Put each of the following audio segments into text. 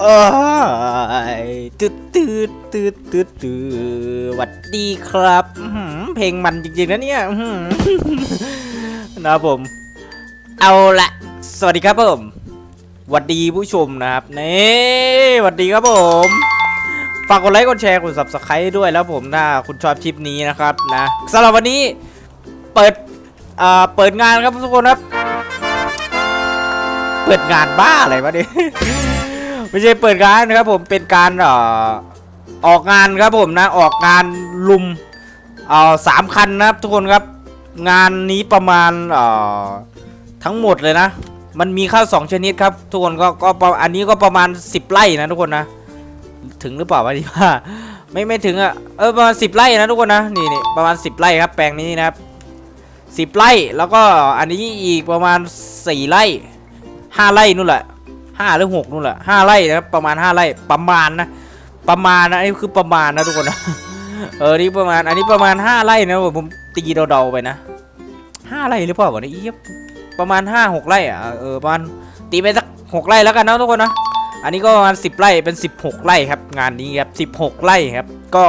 เอ้ยตืดตืดตืดตืดตืดหวัดดีครับอื้อหือเพลงมันจริงๆนะเนี่ยอื้อหือนะครับผม เอาละสวัสดีครับผมหวัดดีผู้ชมนะครับนี่หวัดดีครับผม ฝากกดไลค์กดแชร์กด subscribe ด้วยแล้วผมถ้าคุณชอบคลิปนี้นะครับนะสำหรับวันนี้เปิดอ่าเปิดงานครับทุกคนครับ เปิดงานบ้าอะไรวะเนี่ย ไม่ใช่เปิดงานนะครับผมเป็นการเอ่อออกงานครับผมนะออกงานลุมเอ่อสามคันนะครับทุกคนครับงานนี้ประมาณเอ่อทั้งหมดเลยนะ มันมีข้าวสองชนิดครับ ทุกคนก็ก็อันนี้ก็ประมาณ 10 ไร่นะทุกคนนะ ถึงหรือเปล่าวะที่ว่าไม่ไม่ถึงอะเออประมาณสิบไร่นะทุกคนนะนี่นี่ประมาณ 10 ไร่ครับ แปลงนี้นะครับสิบไร่แล้วก็อันนี้อีกประมาณสี่ไร่ห้าไร่นู่นแหละ ห้าหรือหกนู่นแหละห้าไร่นะครับประมาณห้าไร่ประมาณนะประมาณนะอันนี้คือประมาณนะทุกคนนะเออนี่ประมาณอันนี้ประมาณห้าไร่นะผมตีเดาๆไปนะห้าไร่หรือเปล่าวะเนี่ยประมาณห้าหกไร่อะเออประมาณตีไปสักหกไร่แล้วกันนะทุกคนนะอันนี้ก็ประมาณ10ไร่เป็น16ไร่ครับ งานนี้ครับ16ไร่ครับ ก็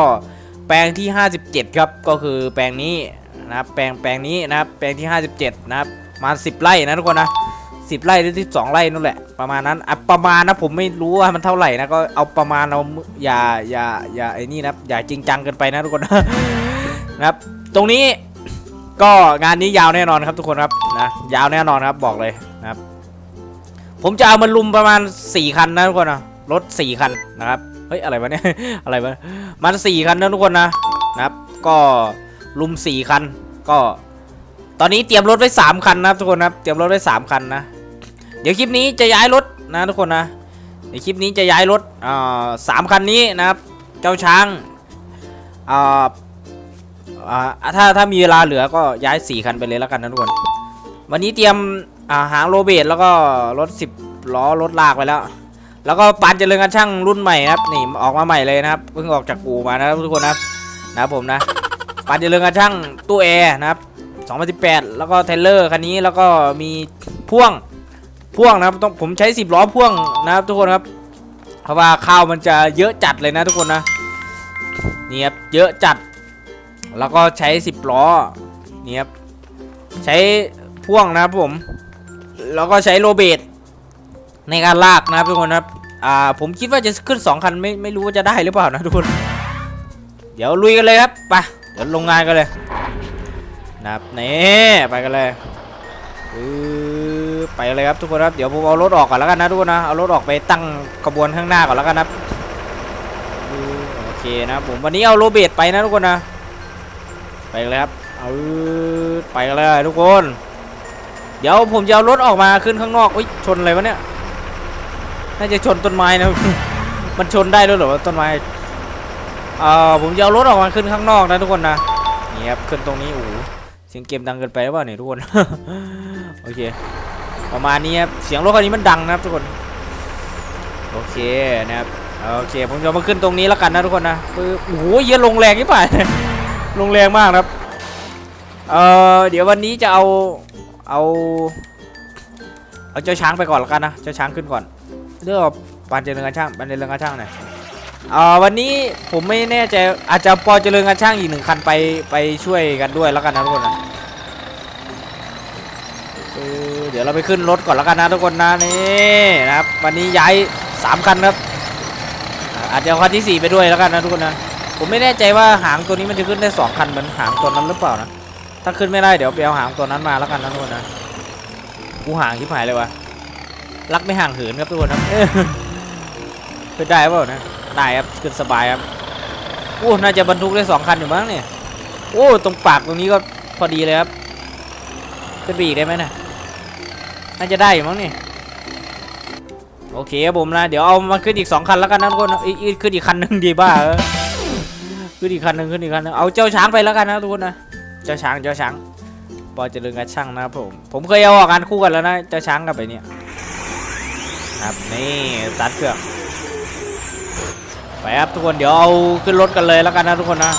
แปลงที่57ครับก็คือแปลงนี้นะครับแปลงแปลงนี้นะครับแปลงที่57นะครับประมาณ10ไร่นะทุกคนนะ 10 ไร่หรือ 12 ไร่นั่นแหละ ประมาณนั้นอะประมาณนะผมไม่รู้ว่ามันเท่าไหร่นะก็เอาประมาณเอาอย่าอย่าอย่าไอ้นี่นะอย่าจริงจังเกินไปนะทุกคนนะครับ ตรงนี้ก็งานนี้ยาวแน่นอนครับทุกคนครับนะยาวแน่นอนครับบอกเลยนะครับ ผมจะเอามันลุมประมาณ 4 คันนะทุกคนนะรถ 4 คันนะครับเฮ้ยอะไรวะเนี่ยอะไรวะมัน 4 คันนะทุกคนนะนะครับ ก็ลุม 4 คันก็ตอนนี้เตรียมรถไว้ 3 คันนะครับทุกคนนะครับ เตรียมรถไว้ 3 คันนะ เดี๋ยวคลิปนี้จะย้ายรถนะทุกคนนะในคลิปนี้จะย้ายรถอ่าสามคันนี้นะครับ เจ้าช้างอ่าถ้าถ้ามีเวลาเหลือก็ย้าย4คันไปเลยแล้วกันนะทุกคน วันนี้เตรียมาหางโรเบตแล้วก็รถ10ล้อรถลากไปแล้ว แล้วก็ปานเจริญกันช่างรุ่นใหม่นะครับนี่ออกมาใหม่เลยนะครับเพิ่งออกจากกูมานะครับทุกคนนะนะผมนะปานเจริญกันช่างตู้แอร์นะครับ2018 แล้วก็เทเลอร์คันนี้แล้วก็มีพ่วง พ่วงนะครับต้องผมใช้10ล้อพ่วงนะครับทุกคนครับ เพราะว่าข้าวมันจะเยอะจัดเลยนะทุกคนนะนี่ครับเยอะจัด แล้วก็ใช้10ล้อนี่ครับใช้พ่วงนะครับผม แล้วก็ใช้โรเบตในการลากนะครับทุกคนครับอ่าผมคิดว่าจะขึ้น 2 คันไม่ไม่รู้ว่าจะได้หรือเปล่านะทุกคน เดี๋ยวลุยกันเลยครับไปเดี๋ยวลงงานกันเลยนะครับนี่ไปกันเลยอื ไปเลยครับทุกคนครับ เดี๋ยวผมเอารถออกก่อนแล้วกันนะทุกคนนะ เอารถออกไปตั้งขบวนข้างหน้าก่อนแล้วกันนะโอเคนะผมวันนี้เอาโรเบตไปนะทุกคนนะ ไปเลยครับ เอาไปเลยทุกคน เดี๋ยวผมจะเอารถออกมาขึ้นข้างนอกอุ้ยชนอะไรวะเนี่ย น่าจะชนต้นไม้นะ มันชนได้ด้วยเหรอต้นไม้เอ่อผมจะเอารถออกมาขึ้นข้างนอกนะทุกคนนะ นี่ครับขึ้นตรงนี้โอ้เสียงเกมดังเกินไปหรือเปล่าเนี่ยทุกคน โอเค ประมาณนี้ครับเสียงรถคันนี้มันดังนะครับทุกคน โอเคนะครับโอเค ผมจะมาขึ้นตรงนี้แล้วกันนะทุกคนนะปึ๊บโอ้โหเยอะลงแรงยี่ป่ะลงแรงมากครับเอ่อเดี๋ยววันนี้จะเอาเอาเอาเจ้าช้างไปก่อนแล้วกันนะเจ้าช้างขึ้นก่อนเรื่องปานเจริญการช่างปานเจริญการช่างหน่อยเอ่อวันนี้ผมไม่แน่ใจอาจจะปอเจริญการช่างอีกหนึ่งคันไปไปช่วยกันด้วยแล้วกันนะทุกคนนะ ดี๋ยวเราไปขึ้นรถก่อนแล้วกันนะทุกคนนะนี่นะครับ วันนี้ย้ายสามคันครับ อาจจะคันที่สี่ไปด้วยแล้วกันนะทุกคนนะผมไม่แน่ใจว่าหางตัวนี้มันจะขึ้นได้สองคันเหมือนหางตัวนั้นหรือเปล่านะถ้าขึ้นไม่ได้เดี๋ยวไปเอาหางตัวนั้นมาแล้วกันนะทุกคนนะกูห่างที่หายเลยวะรักไม่ห่างเหินครับทุกคนครับขึ้นได้เปล่านะได้ครับขึ้นสบายครับโอ้น่าจะบรรทุกได้สองคันอยู่มั้งเนี่ยโอ้ตรงปากตรงนี้ก็พอดีเลยครับขึ้นไปอีกได้ไหมนะ น่าจะได้อยู่มั้งนี่โอเคครับผมนะ เดี๋ยวเอามาขึ้นอีกสองคันแล้วกันนะทุกคนอีกขึ้นอีกคันหนึ่งดีบ้าเออขึ้นอีกคันหนึ่งขึ้นอีกคันหนึ่งเอาเจ้าช้างไปแล้วกันนะทุกคนนะเจ้าช้างเจ้าช้างปอเจริญกับช่างนะครับผมผมเคยเอาออกงานคู่กันแล้วนะเจ้าช้างกับไปเนี่ยครับนี่ตัดเครื่องไปครับทุกคนเดี๋ยวเอาขึ้นรถกันเลยแล้วกันนะทุกคนนะ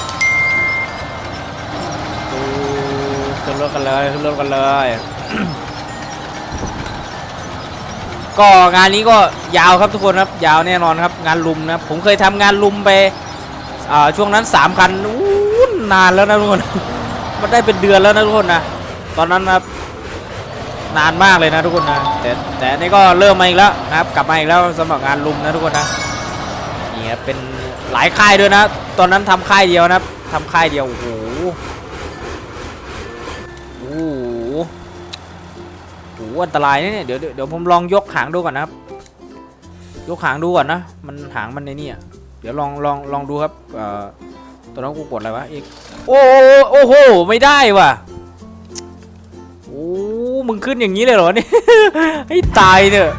ขึ้นรถกันเลยขึ้นรถกันเลย ก็งานนี้ก็ยาวครับทุกคนครับ ยาวแน่นอนครับ งานลุมนะผมเคยทำงานลุมไปช่วงนั้นสามคันนานแล้วนะทุกคนมันได้เป็นเดือนแล้วนะทุกคนนะตอนนั้นครับนานมากเลยนะทุกคนนะแต่แต่นี่ก็เริ่มมาอีกแล้วนะครับ กลับมาอีกแล้วสำหรับงานลุมนะทุกคนนะนี่ครับเป็นหลายค่ายด้วยนะ ตอนนั้นทำค่ายเดียวนะครับทำค่ายเดียวโอ้โห อ้อันตรายนะเนี่ยเดี๋ยวเดี๋ยวผมลองยกหางดูก่อนนะครับยกหางดูก่อนนะมันหางมันในนี่อะเดี๋ยวลองลองลองดูครับเอ่อตอนนั้นกูกดอะไรวะอีกโอ้โหโอ้โหไม่ได้ว่ะโอ้มึงขึ้นอย่างนี้เลยเหรอเนี่ยให้ตายเถอะ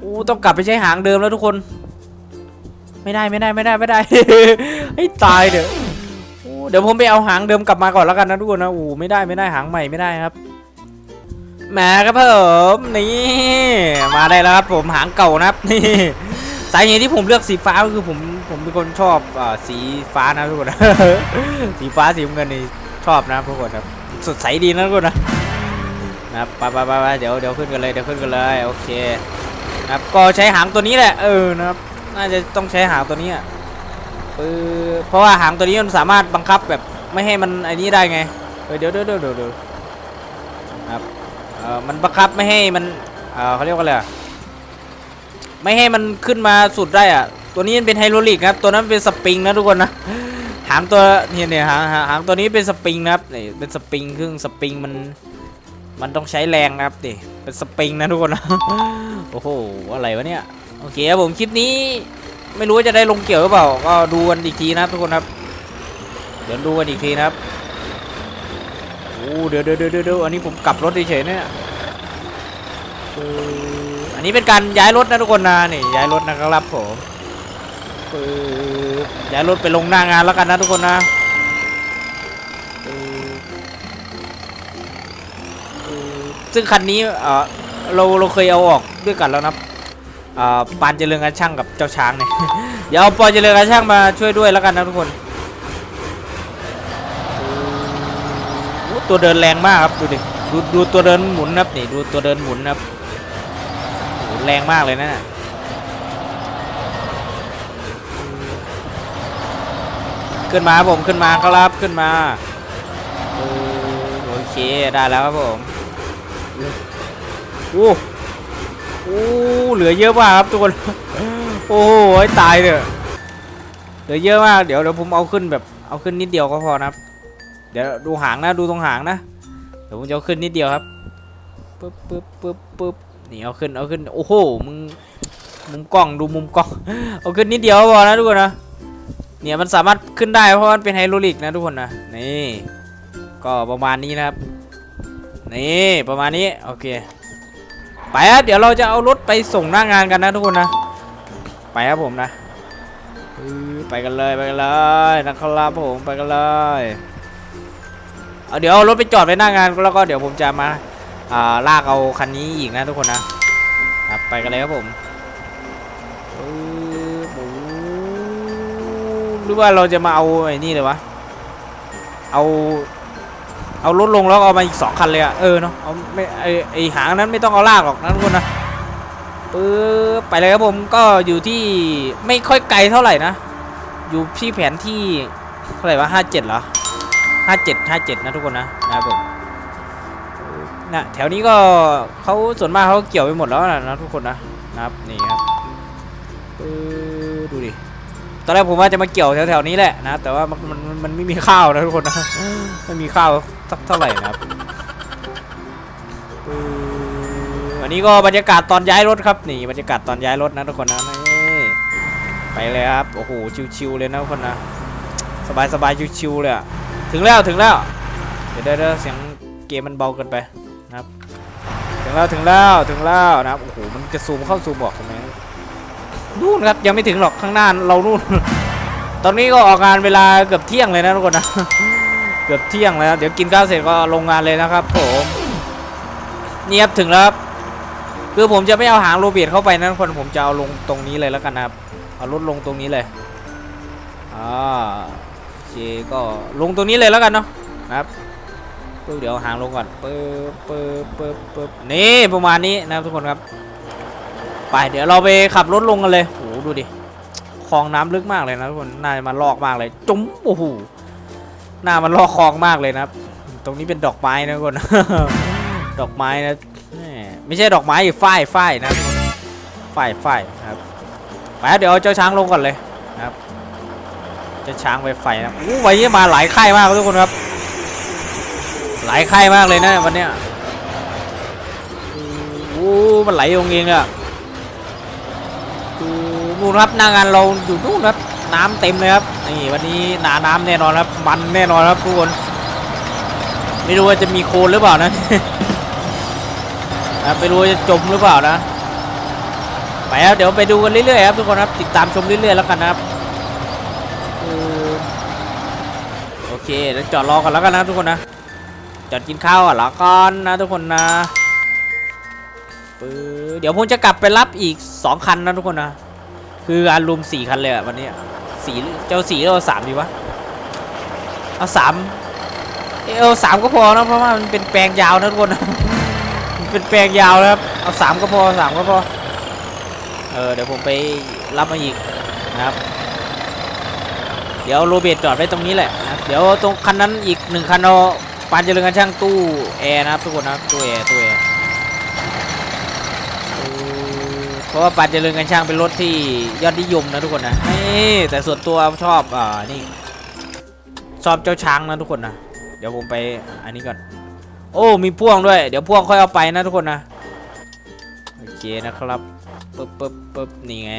โอ้ต้องกลับไปใช้หางเดิมแล้วทุกคน ไม่ได้ไม่ได้ไม่ได้ไม่ได้ให้ตายเถอะเดี๋ยวผมไปเอาหางเดิมกลับมาก่อนแล้วกันนะทุกคนนะโอ้ไม่ได้ไม่ได้หางใหม่ไม่ได้ครับ แหมครับผมนี่มาได้แล้วครับผมหางเก่านะครับนี่สาเหตุที่ผมเลือกสีฟ้าก็คือผมผมเป็นคนชอบอสีฟ้านะทุกคนสีฟ้าสีเงินนี่ชอบนะทุกคนครับสดใสดีนะทุกคนนะนะไปไปไปไปเดี๋ยวเดี๋ยวขึ้นกันเลยเดี๋ยวขึ้นกันเลยโอเคนะครับก็ใช้หางตัวนี้แหละเออนะครับน่าจะต้องใช้หางตัวนี้อะปือเพราะว่าหางตัวนี้มันสามารถบังคับแบบไม่ให้มันไอ้นี้ได้ไงเออเดี๋ยวเดี๋ยวเดี๋ยวเดี๋ยวเดี๋ยวนะครับเออมันบังคับไม่ให้มันเออเขาเรียกว่าอะไรอะไม่ให้มันขึ้นมาสุดได้อะตัวนี้มันเป็นไฮโดรลิกครับ ตัวนั้นเป็นสปริงนะทุกคนนะ หางตัวเนี่ยเนี่ยหางหางตัวนี้เป็นสปริงนะครับนี่เป็นสปริงครื่งสปริงมัน มันต้องใช้แรงนะครับดิเป็นสปริงนะทุกคนนะ โอ้โห อะไรวะเนี่ย โอเคครับผมคลิปนี้ ไม่รู้ว่าจะได้ลงเกี่ยวหรือเปล่า ก็ดูกันอีกทีนะครับทุกคนครับ เดี๋ยวดูกันอีกทีนะครับ เดี๋ยวเดี๋ยวเดี๋ยวเดี๋ยวอันนี้ผมกลับรถเฉยๆเนี่ยอันนี้เป็นการย้ายรถนะทุกคนนะนี่ย้ายรถนะครับผมย้ายรถไปลงหน้างานแล้วกันนะทุกคนนะซึ่งคันนี้เราเราเคยเอาออกด้วยกันแล้วนะอ่อปานเจริญการช่างกับเจ้าช้างเนี่ยเดี๋ยวเอาปอนเจริญการช่างมาช่วยด้วยแล้วกันนะทุกคนโอ้ ตัวเดินแรงมากครับดูดิดูดูตัวเดินหมุนนะครับนี่ดูตัวเดินหมุนนะครับแรงมากเลยนะขึ้นมาผมขึ้นมาครับขึ้นมาโอโอเคได้แล้วครับผมโอ้โอ้เหลือเยอะมากครับทุกคนโอ้โหตายเลยเหลือเยอะมากเดี๋ยวเดี๋ยวผมเอาขึ้นแบบเอาขึ้นนิดเดียวก็พอนะครับ เดี๋ยวดูหางนะ ดูตรงหางนะ เดี๋ยวผมจะเอาขึ้นนิดเดียวครับปึ๊บปึ๊บปึ๊บปึ๊บนี่เอาขึ้น เอาขึ้น โอ้โห มึง มุมกล้อง ดูมุมกล้อง เอาขึ้นนิดเดียวพอนะทุกคนนะ เนี่ยมันสามารถขึ้นได้เพราะมันเป็นไฮโดรลิกนะทุกคนนะ นี่ ก็ประมาณนี้นะครับ นี่ประมาณนี้ โอเค ไปครับ เดี๋ยวเราจะเอารถไปส่งหน้างานกันนะทุกคนนะ ไปครับผมนะ ไปกันเลย ไปกันเลยนะครับผม ไปกันเลย เดี๋ยวเอารถไปจอดไว้หน้างานแล้วก็เดี๋ยวผมจะมาอ่าลากเอาคันนี้อีกนะทุกคนนะครับไปกันเลยครับผมหรือว่าเราจะมาเอาไอ้นี่เลยวะ เอา เอารถลงแล้วเอามาอีกสองคันเลยอะเออเนาะ เอาไม่ไอไอหางนั้นไม่ต้องเอาลากหรอกนะทุกคนนะปึ๊บไปเลยครับผมก็อยู่ที่ไม่ค่อยไกลเท่าไหร่นะ อยู่ที่แผนที่เท่าไหร่วะห้าเจ็ดเหรอ ห้าเจ็ดห้าเจ็ดนะทุกคนนะนะครับผมนะแถวนี้ก็เขาส่วนมากเขาเกี่ยวไปหมดแล้วนะนะทุกคนนะนะครับนี่ครับดูดิตอนแรกผมว่าจะมาเกี่ยวแถวๆนี้แหละนะแต่ว่ามันมันมันไม่มีข้าวนะทุกคนนะไม่มีข้าวสักเท่าไหร่นะครับปึ๊บอันนี้ก็บรรยากาศตอนย้ายรถครับนี่บรรยากาศตอนย้ายรถนะทุกคนนะนี่ไปเลยครับโอ้โหชิวๆเลยนะทุกคนนะสบายๆชิวๆเลยอะ ถึงแล้วถึงแล้ว เดี๋ยวเดี๋ยวเสียงเกมมันเบาเกินไปนะถึงแล้วถึงแล้วถึงแล้วนะครับโอ้โหมันจะซูมเข้าซูมบอกทำไมนู่นครับยังไม่ถึงหรอกข้างหน้าเรานู่น ตอนนี้ก็ออกงานเวลาเกือบเที่ยงเลยนะทุกคนนะเกือบเที่ยงแล้วเดี๋ยวกินข้าวเสร็จก็ลงงานเลยนะครับผมนี่ครับถึงแล้วครับคือผมจะไม่เอาหางโรเบียตเข้าไปนะทุกคนผมจะเอาลงตรงนี้เลยแล้วกันนะครับเอารถลงตรงนี้เลยอ่า เคก็ลงตรงนี้เลยแล้วกันเนาะครับปึ๊บเดี๋ยวหางลงก่อนปึ๊บปึ๊บปึ๊บปึ๊บนี่ประมาณนี้นะครับทุกคนครับ ไปเดี๋ยวเราไปขับรถลงกันเลยโอ้โหดูดิคลองน้ำลึกมากเลยนะทุกคนน่าจะมาลอกมากเลย จุ๊มโอ้โหน่ามันลอกคลองมากเลยนะครับ ตรงนี้เป็นดอกไม้นะทุกคนดอกไม้นะไม่ใช่ดอกไม้ฝ้ายฝ้ายนะทุกคนฝ้ายฝ้ายครับไปเดี๋ยวเอาเจ้าช้างลงก่อนเลยนะครับ จ้าช้างไวไฟนะอู้วันนี้มาหลายค่ายมากทุกคนครับ หลายค่ายมากเลยนะวันเนี้ยอู้มันไหลลงเองอะดูนู่นครับหน้างานเราอยู่นู่นครับน้ำเต็มเลยครับนี่วันนี้หนาน้ำแน่นอนครับ มันแน่นอนครับทุกคนไม่รู้ว่าจะมีโคลนหรือเปล่านะไม่รู้ว่าจะจมหรือเปล่านะไปครับเดี๋ยวไปดูกันเรื่อยๆครับทุกคนครับติดตามชมเรื่อยๆแล้วกันนะครับ เคเดี๋ยวจอดรอกันแล้วกันนะทุกคนนะจอดกินข้าวอะแล้วก่อนนะทุกคนนะเดี๋ยวผมจะกลับไปรับอีก 2 คันนะทุกคนนะคืออารวมสี่คันเลยอะวันนี้สี่เจ้าสี่เอาสามดีวะเอาสามเออาสามก็พอนะเพราะว่ามันเป็นแปลงยาวนะทุกคนมันเป็นแปลงยาวนะครับเอาสามก็พอสามก็พอเออเดี๋ยวผมไปรับมาอีกนะครับ เดี๋ยวโรเบิร์ตจอดไว้ตรงนี้แหละ เดี๋ยวตรงคันนั้นอีกหนึ่งคันเอาปานเจริญกันช่างตู้แอร์นะครับทุกคนนะครับตู้แอร์ตู้แอร์เพราะว่าปานเจริญกันช่างเป็นรถที่ยอดนิยมนะทุกคนนะนี่แต่ส่วนตัวชอบอ่านี่ชอบเจ้าช้างนะทุกคนนะเดี๋ยวผมไปอันนี้ก่อน โอ้มีพ่วงด้วย เดี๋ยวพ่วงค่อยเอาไปนะทุกคนนะโอเคนะครับปึ๊บปึ๊บปึ๊บนี่ไง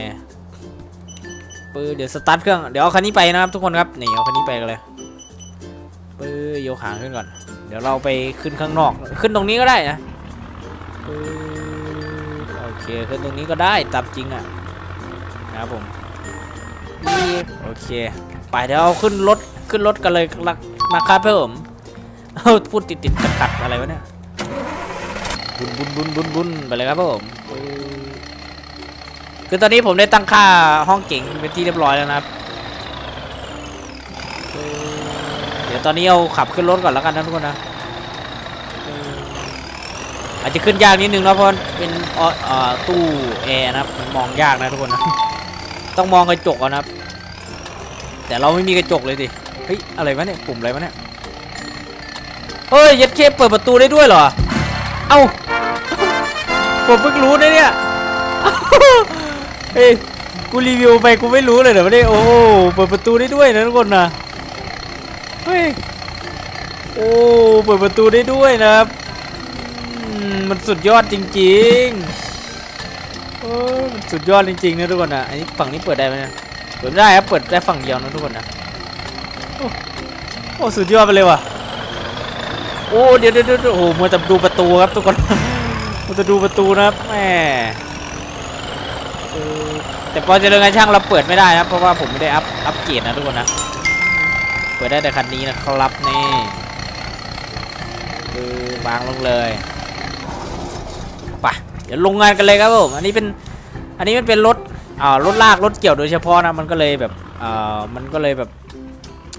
ปื้อเดี๋ยวสตาร์ทเครื่องเดี๋ยวเอาคันนี้ไปนะครับทุกคนครับนี่เอาคันนี้ไปกันเลย ปื้อยกหางขึ้นก่อน เดี๋ยวเราไปขึ้นข้างนอก ขึ้นตรงนี้ก็ได้นะปื้อโอเคขึ้นตรงนี้ก็ได้ตามจริงอะนะครับผมนี่โอเค ไปเดี๋ยวเอาขึ้นรถขึ้นรถกันเลยนะครับเพิ่มเอาพูดติดติดขัดขัดอะไรวะเนี่ยบุนบุนบุนบุนบุนไปเลยครับผมคือตอนนี้ผมได้ตั้งค่าห้องเก๋งเป็นที่เรียบร้อยแล้วนะครับ ดี๋ยวตอนนี้เอาขับขึ้นรถก่อนแล้วกันนะทุกคนนะอาจจะขึ้นยากนิดนึงนะเพราะเป็นตู้แอร์นะครับมันมองยากนะทุกคนนะต้องมองกระจกเอานะครับ แต่เราไม่มีกระจกเลยดิเฮ้ยอะไรวะเนี่ยปุ่มอะไรวะเนี่ยเฮ้ยยัดเคเปิดประตูได้ด้วยเหรอเอ้าผมเพิ่งรู้นะเนี่ยเฮ้ยกูรีวิวไปกูไม่รู้เลยเหรอวะเนี่ยโอ้เปิดประตูได้ด้วยนะทุกคนนะ ยโอ้เปิดประตูได้ด้วยนะครับมันสุดยอดจริงๆโอ้มันสุดยอดจริงๆนะทุกคนนะอันนี้ฝั่งนี้เปิดได้ไหมเนี่ยเปิดได้ครับเปิดได้ฝั่งเดียวนะทุกคนนะโอ้โอ้สุดยอดไปเลยว่ะโอ้เดี๋ยวเดี๋ยวเดี๋ยวโอ้โหมัวแต่ดูประตูครับทุกคนมัวแต่ดูประตูนะครับแหมเออแต่พอเจริญงานช่างเราเปิดไม่ได้นะเพราะว่าผมไม่ได้อัพอัพเกรดนะทุกคนนะ เปิดได้แต่คันนี้นะครับนี่คือวางลงเลยไปเดี๋ยวลงงานกันเลยครับผมอันนี้เป็นอันนี้มันเป็นรถอ่ารถลากรถเกี่ยวโดยเฉพาะนะมันก็เลยแบบอ่ามันก็เลยแบบ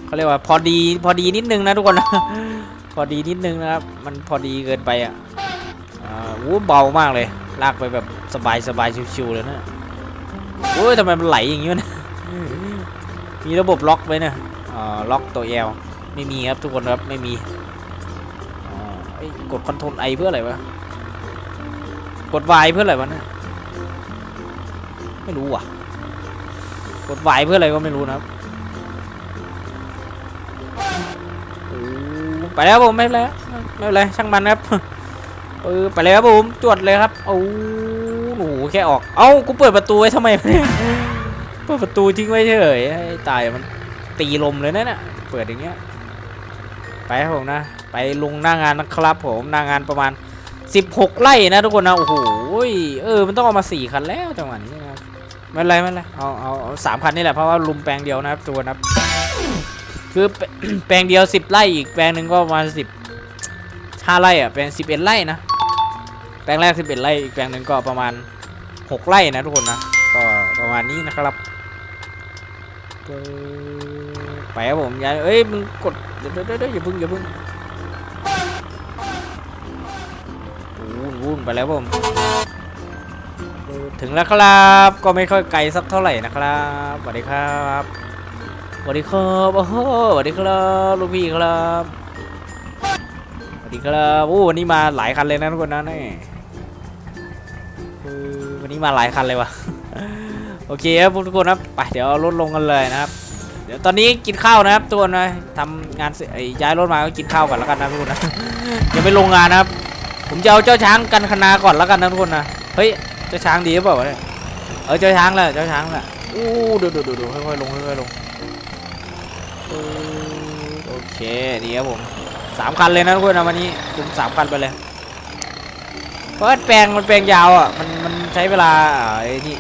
เขาเรียกว่าพอดีพอดีนิดนึงนะทุกคนนะพอดีนิดนึงนะครับมันพอดีเกินไปอะอ่าโอ้เบามากเลยลากไปแบบสบายสบายชิวๆเลยนะโอ้ยทำไมมันไหลอย่างงี้วะเนี่ยมีระบบล็อกไว้เนี่ย ล็อกตัวเอลไม่มีครับทุกคนครับไม่มีกดคอนโทรลไอเพื่ออะไรวะ กด Y เพื่ออะไรวะนี่ยไม่รู้ว่ะ กด Y เพื่ออะไรก็ไม่รู้นะครับไปแล้วผมไม่เป็นไรไม่เป็นไรช่างมันครับเออไปเลยครับผมจวดเลยครับโอ้โหแค่ออก เอ้ากูเปิดประตูไว้ทำไมเนี่ยเปิดประตูทิ้งไว้เฉยให้ตายมัน ตีลมเลยนะเนี่ยเปิดอย่างเงี้ยไปครับผมนะ ไปลงหน้างานนะครับผมหน้างานประมาณ 16 ไร่นะทุกคนนะโอ้โหเออมันต้องเอามาสี่คันแล้วจังหวะนี้นะครับไม่ไรไม่ไรเอาเอาสามคันนี่แหละเพราะว่าลุมแปลงเดียวนะครับตัวนะครับคือแปลงเดียว 10 ไร่อีกแปลงหนึ่งก็ประมาณ10 5ไร่อะเป็น11 ไร่นะแปลงแรก 11 ไร่ อีกแปลงหนึ่งก็ประมาณ 6 ไร่นะทุกคนนะ ก็ประมาณนี้นะครับ ไปครับผมย่าเอ้ยมึงกดเดี๋ยวเดี๋ยวเดี๋ยวอย่าพึ่งอย่าพึ่งวุ่นวุ่นไปแล้วผม ถึงแล้วครับก็ไม่ค่อยไกลสักเท่าไหร่นะครับสวัสดีครับสวัสดีครับโอ้โหสวัสดีครับลูกพี่ครับสวัสดีครับโอ้วันนี้มาหลายคันเลยนะทุกคนนะนี่วันนี้มาหลายคันเลยว่ะ โอเคครับทุกคนครับไปเดี๋ยวเอารถลงกันเลยนะครับ เดี๋ยวตอนนี้กินข้าวนะครับทุกคนนะทำงานย้ายรถมาก็กินข้าวก่อนแล้วกันนะทุกคนนะยังไม่ลงงานนะครับ ผมจะเอาเจ้าช้างกันคณาก่อนแล้วกันนะทุกคนนะเฮ้ยเจ้าช้างดีหรือเปล่าเนี่ยเออเจ้าช้างแหละเจ้าช้างแหละอู้ดูดูดูดูค่อยๆลงค่อยๆลงโอเคดีครับผมสามคันเลยนะทุกคนนะวันนี้จุมสามคันไปเลยเพราะแปลงมันแปลงยาวอะมันมันใช้เวลาไอ้นี่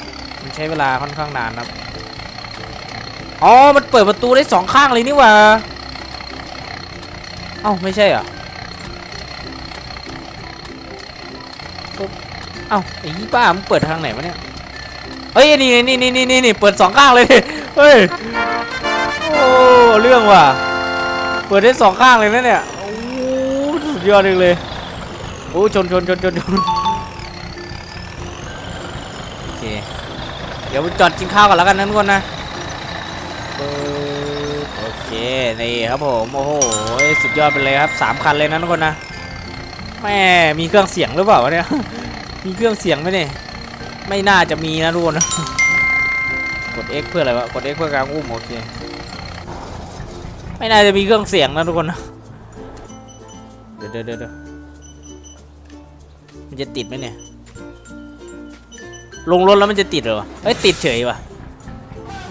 ใช้เวลาค่อนข้างนานนะครับอ๋อ มันเปิดประตูได้สองข้างเลยนี่ว่าเอ้าไม่ใช่เหรอเอ้าไอ้ยี่ป้ามันเปิดทางไหนวะเนี่ยเฮ้ยนี่นี่นี่นี่นี่เปิดสองข้างเลยเฮ้ยโอ้เรื่องว่ะเปิดได้สองข้างเลยนะเนี่ยโอ้สุดยอดเลยเลยโอ้ชนชนชนชนชนโอเค ดี๋ยวจอดกินข้าวกันแล้วกันนะทุกคนนะโอเคนี่ครับผมโอ้โหสุดยอดไปเลยครับสามคันเลยนะทุกคนนะแม่มีเครื่องเสียงหรือเปล่าเนี่ยมีเครื่องเสียงไหมเนี่ยไม่น่าจะมีนะทุกคนกด X เพื่ออะไรวะกด X เพื่อการอุ้มโอเคไม่น่าจะมีเครื่องเสียงนะทุกคนนะเดี๋ยวเดี๋ยวเดี๋ยวมันจะติดไหมเนี่ย ลงรถแล้วมันจะติดเหรอเอ้ยติดเฉยวะ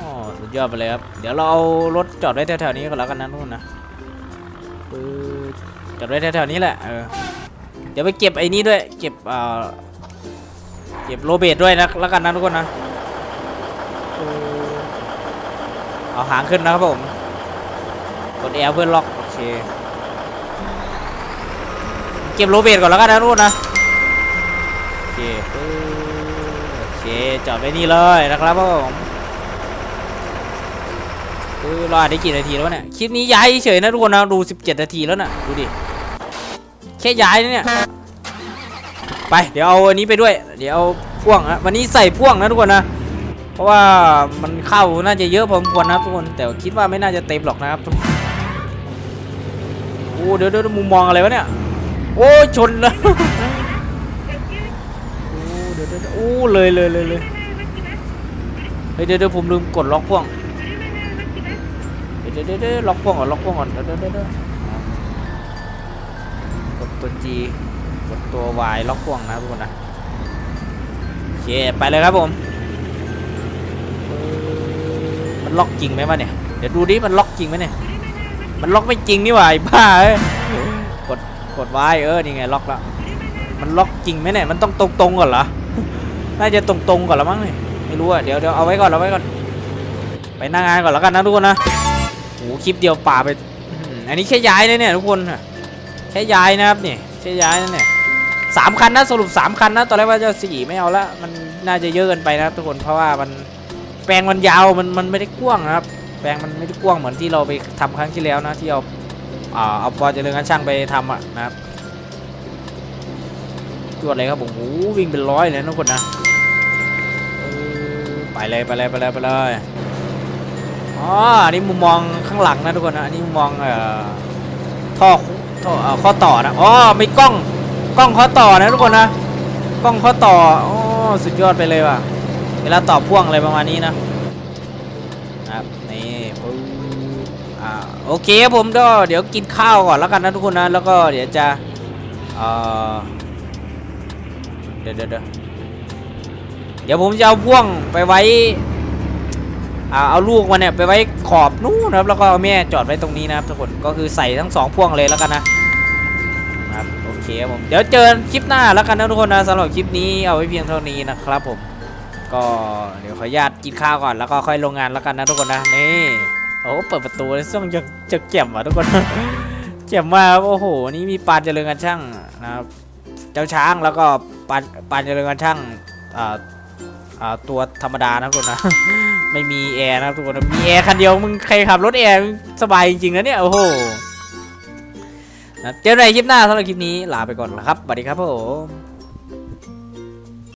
อ๋อสุดยอดไปเลยครับ เดี๋ยวเราเอารถจอดไว้แถวๆนี้ก็แล้วกันนะทุกคนนะปึ๊จอดไว้แถวๆนี้แหละเออเดี๋ยวไปเก็บไอ้นี้ด้วย เก็บเอ่อเก็บโรเบตด้วยนะแล้วกันนะทุกคนนะเอาหางขึ้นนะครับผม กดแอลเพื่อล็อกโอเค เก็บโรเบตก่อนแล้วกันนะทุกคนนะโอเคปึ๊ เคจอดไว้นี่เลยนะครับผมปึ๊บรอได้กี่นาทีแล้วเนี่ยคลิปนี้ย้ายเฉยนะทุกคนนะดู 17 นาทีแล้วน่ะดูดิแค่ย้ายนะเนี่ยไปเดี๋ยวเอาอันนี้ไปด้วย เดี๋ยวเอาพ่วงนะวันนี้ใส่พ่วงนะทุกคนนะเพราะว่ามันเข้าน่าจะเยอะพอสมควรนะทุกคนแต่คิดว่าไม่น่าจะเต็มหรอกนะครับทุกคนโอ้เดี๋ยวเดี๋ยวมุมมองอะไรวะเนี่ยโอ้ยชนแล้ว ดี๋ยวโอ้เลยเลยเลยเลยเฮ้ยเดี๋ยวเดี๋ยวผมลืมกดล็อกพ่วงเดี๋ยวเดี๋ยวเดี๋ยวล็อกพ่วงก่อนล็อกพ่วงก่อนเดี๋ยวเดี๋ยวเดี๋ยวกดตัว G กดตัว Y ล็อกพ่วงนะทุกคนนะโอเคไปเลยครับผมมันล็อกจริงไหมวะเนี่ยเดี๋ยวดูดิมันล็อกจริงไหมเนี่ยมันล็อกไม่จริงนี่หว่าไอ้บ้าเอ้ยกดกด Y เออนี่ไงล็อกแล้วมันล็อกจริงไหมเนี่ยมันต้องตรงตรงๆก่อนเหรอ น่าจะตรงๆก่อนละมั้งเนี่ยไม่รู้อะเดี๋ยวเดี๋ยวเอาไว้ก่อนเอาไว้ก่อน ไปหน้างานก่อนแล้วกันนะทุกคนนะโอ้โหคลิปเดียวป่าไป อันนี้แค่ย้ายนะเนี่ยทุกคนอะแค่ย้ายนะครับนี่แค่ย้ายนะเนี่ยสามคันนะสรุปสามคันนะตอนแรกว่าจะสี่ไม่เอาละมันน่าจะเยอะเกินไปนะครับทุกคนเพราะว่ามันแปลงมันยาวมันมันไม่ได้กว้างนะครับ แปลงมันไม่ได้กว้างเหมือนที่เราไปทำครั้งที่แล้วนะที่เอาอ่าเอาปอเจริญงานช่างไปทำอะนะครับ วดเลยครับผมโอ้วิ่งเป็นร้อยเลยนะทุกคนนะไปเลยไปเลยไปเลยไปเลยอ๋ออันนี้มุมมองข้างหลังนะทุกคนนะอันนี้มุมมองเอ่อท่อท่อเอ่อข้อต่อนะอ๋อมีกล้องกล้องข้อต่อนะทุกคนนะกล้องข้อต่ออ๋อสุดยอดไปเลยว่ะเวลาต่อพ่วงอะไรประมาณนี้นะครับนี่ปึ๊บอ่าโอเคครับผมก็เดี๋ยวกินข้าวก่อนแล้วกันนะทุกคนนะแล้วก็เดี๋ยวจะเอ่อ ดี๋ยวเดี๋ยวเดี๋ยวเดี๋ยวผมจะเอาพ่วงไปไว้อ่าเอาลูกมันเนี่ยไปไว้ขอบนู้นนะครับแล้วก็เอาแม่จอดไว้ตรงนี้นะครับทุกคนก็คือใส่ทั้งสองพ่วงเลยแล้วกันนะครับโอเคครับผมเดี๋ยวเจอกันคลิปหน้าแล้วกันนะทุกคนนะสำหรับคลิปนี้เอาไว้เพียงเท่านี้นะครับผมก็เดี๋ยวขออนุญาตกินข้าวก่อนแล้วก็ค่อยลงงานแล้วกันนะทุกคนนะนี่โอ้เปิดประตูเลยซึ่งจะจะเก็บว่ะทุกคนเจ็บมากครับโอ้โหนี่มีปานเจริญกันช่างนะครับ เจ้าช้างแล้วก็ปันปันเจริญกันช่างตัวธรรมดานะทุกคนนะ ไม่มีแอร์นะทุกคนมีแอร์คันเดียวมึงใครขับรถแอร์สบายจริงๆนะเนี่ย โอ้โหนะเจอกันในคลิปหน้าสำหรับคลิปนี้ลาไปก่อนนะครับสวัสดีครับผม